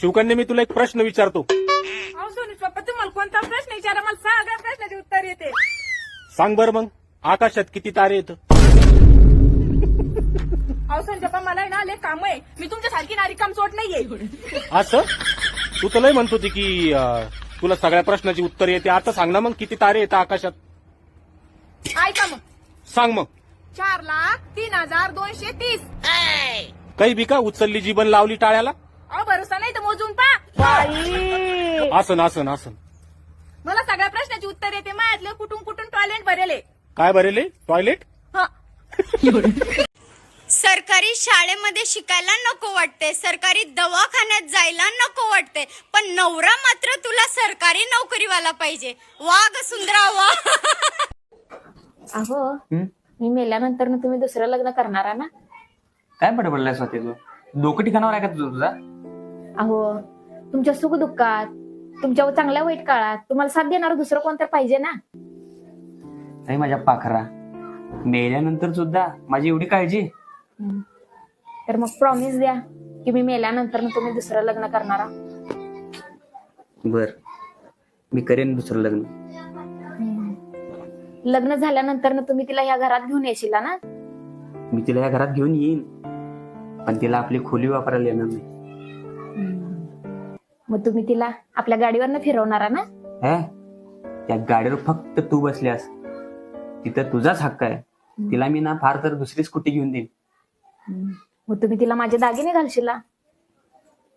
शिवकन्या मी तुला एक प्रश्न विचारतो. अहो सोनूज पप्पा तुम्हाला कोणता प्रश्न विचारा? मला सगळ्या प्रश्नाचे उत्तर येते. सांग बर मग. आकाशात किती तारे येत अहो पप्पा मला आहे ना लय काम आहे. मी तुमच्यासारखी नारी काम सोड नाहीये. असं? तू तर लय म्हणत होती की अं, तुला सगळ्या प्रश्नाची उत्तर येते. आता सांग ना मग किती तारे येतं आकाशात? ऐका मग. सांग मग. चार लाख तीन हजार दोनशे तीस. काही बी का? उचलली जीवन लावली टाळ्याला? अहो भरोसा नाही. मोजून पा. आसन आसन आसन. मला सगळ्या प्रश्नाची उत्तर येते. माझ्यातलं कुठून कुठून टॉयलेट भरेले? काय भरेले? टॉयलेट हा. सरकारी शाळेमध्ये शिकायला नको वाटते. सरकारी दवाखान्यात जायला नको वाटते. पण नवरा मात्र तुला सरकारी नोकरीवाला पाहिजे. वाघ सुंदरा वा अहो मी मेल्यानंतर ना तुम्ही दुसरं लग्न करणार ना? काय बडबडलाय स्वतः तू? डोकं ठिकाणावर आहे का तुझं तुझा? अहो तुमच्या सुख दुःखात तुमच्या चांगल्या वाईट काळात तुम्हाला साथ देणार दुसरं कोणतं पाहिजे ना? नाही माझ्या पाखरा. मेल्यानंतर सुद्धा माझी एवढी काळजी? हम्म. तर मग प्रॉमिस द्या की मी मेल्यानंतर ना तुम्ही दुसरं लग्न करणारा बर. मी करेन दुसरं लग्न. लग्न झाल्यानंतर ना तुम्ही तिला ह्या घरात घेऊन येशील ना? मी तिला या घरात घेऊन येईन. पण तिला आपली खोली वापरायला येणार नाही. मग तुम्ही तिला आपल्या गाडीवरनं फिरवणारा ना? हे? त्या गाडीवर फक्त तू बसल्यास. तिथं तुझाच हक्क आहे. तिला मी ना फार तर दुसरी स्कूटी घेऊन देईन. मग तुम्ही तिला माझे दागिने घालशील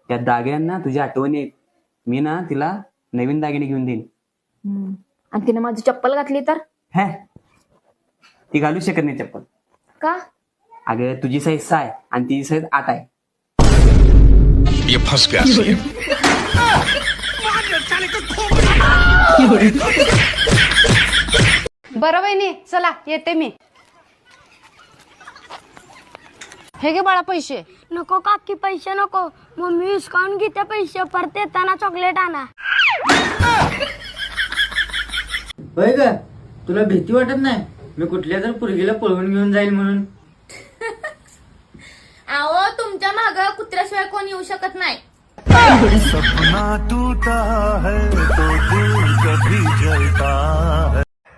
त्या दागिन्यांना तुझी आठवण येईल. मी ना तिला नवीन दागिने घेऊन देईन. आणि तिने माझी चप्पल घातली तर? हे? ती घालू शकत नाही चप्पल. का? अगं तुझी साईज सहा आहे आणि तिची साईज आठ आहे. बरं वहिनी चला येते मी. हे घे बाळा पैसे. नको काकी पैसे नको. मम्मी हिसकावून घेते पैसे परत येताना चॉकलेट आणा. होय ग तुला भीती वाटत नाही? मी कुठल्या तर पुरगीला पळवून घेऊन जाईल म्हणून. अहो तुमच्या माग कुत्र्याशिवाय कोण येऊ शकत नाही.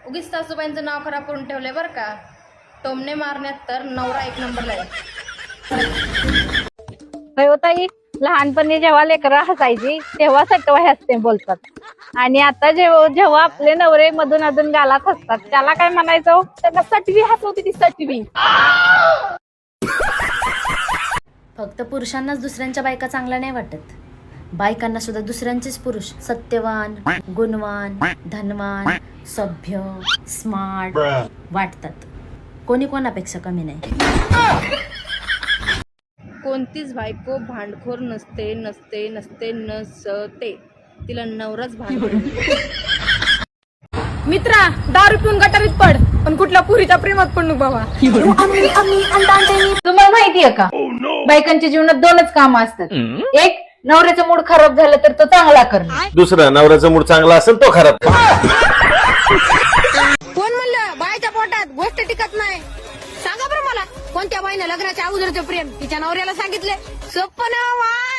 उगीच सासूबाईंचं नाव खराब करून ठेवलंय बरं का. टोमने मारण्यात तर नवरा एक नंबरला आहे. हो ताई लहानपणी जेव्हा लेकरं हसायची तेव्हा सटवाय हसते बोलतात. आणि आता जेव्हा जेव्हा आपले नवरे मधून अधून गालात हसतात त्याला काय म्हणायचं हो? त्यांना सटवी हसवती ती सटवी. फक्त पुरुषांनाच दुसऱ्यांच्या बायका चांगल्या नाही वाटत. बायकांना सुद्धा दुसऱ्यांचेच पुरुष. सत्यवान गुणवान धनवान सभ्य स्मार्ट वाटतात. कोणी कोणापेक्षा कमी नाही. कोणतीच बायको भांडखोर नसते नसते नसते नसते. तिला नवराच भांड मित्रा दारू पिऊन गटारीत पड. पण कुठल्या पुरीच्या प्रेमात पण नको बाबा. तुम्हाला माहितीये का? बायकांच्या जीवनात दोनच कामं असतात. एक नवऱ्याचा मूड खराब झाला तर तो चांगला करणं दुसरा नवऱ्याचा मूड चांगला असेल तो खराब कोण म्हणलं? बायच्या पोटात गोष्ट टिकत नाही. सांगा बरं मला कोणत्या बाईनं लग्नाच्या अगोदरचं प्रेम तिच्या नवऱ्याला सांगितले? सोपं ना वाय